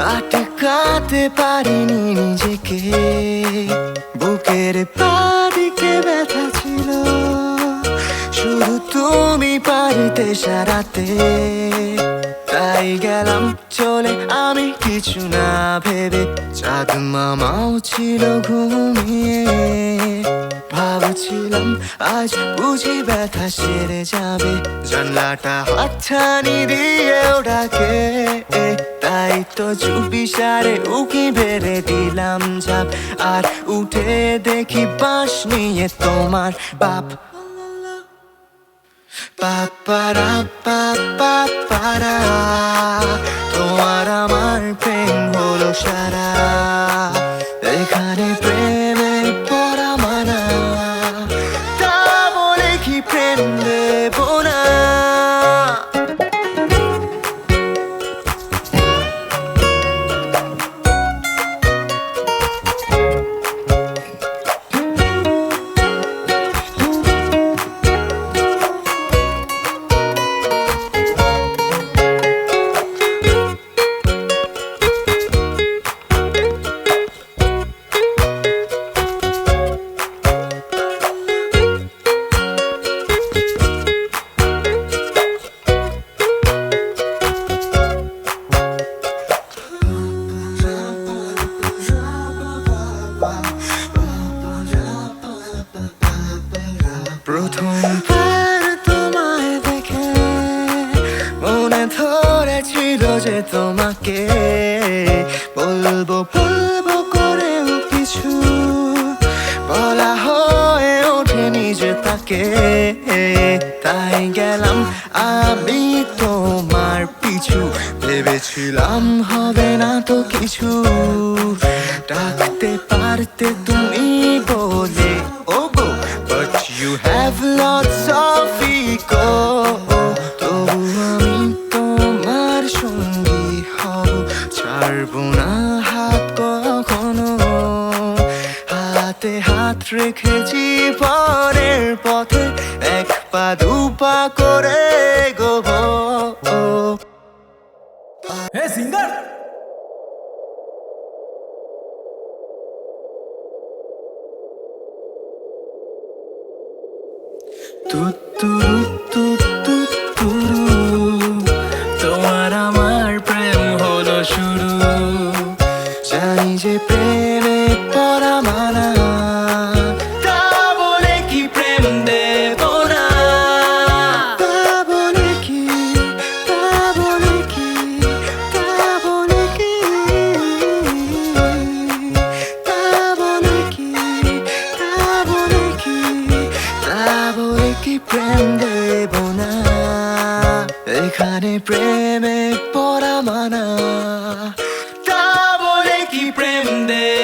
আটকাতে পারিনি নিজেকে। বুকের পাদিকে ব্যথা ছিল। শুধু তুমি পারিতে সারাতে। তাই গেলাম, চলে আমি কিছু না ভেবে। চাঁদ মামাও ছিল ঘুমিয়ে। ভাবছিলাম, আজ বুঝি ব্যথা সেরে যাবে। জানলাটা হাতছানি দিয়ে ওটাকে তাই তো চুপি সারে উকি বেড়ে দিলাম ঝাপ। আর উঠে দেখি বাঁশ নিয়ে তোমার বাপ। তোমার আমার প্রেম হলো সারা। এখানে প্রেমে পড়া মানা তা বলে কি প্রেম প্রথমবার তোমায় দেখে মনে ধরেছিল যে তোমাকে। বলব বলব করেও কিছু বলা হয়ে ওঠেনি যে তাকে। তাই গেলাম আমি তোমার পিছু। ভেবেছিলাম হবে না তো কিছু। ডাকতে পারতে তুমি ছাড়বো না হাত কখনো। হাতে হাত রেখে পরের পথে এক পা দু পা করে গোব হে সিঙ্গার! তুত্তুরু কি প্রেম দেব না। এখানে প্রেমে পড়া মানা। তা বলে কি প্রেম দেব?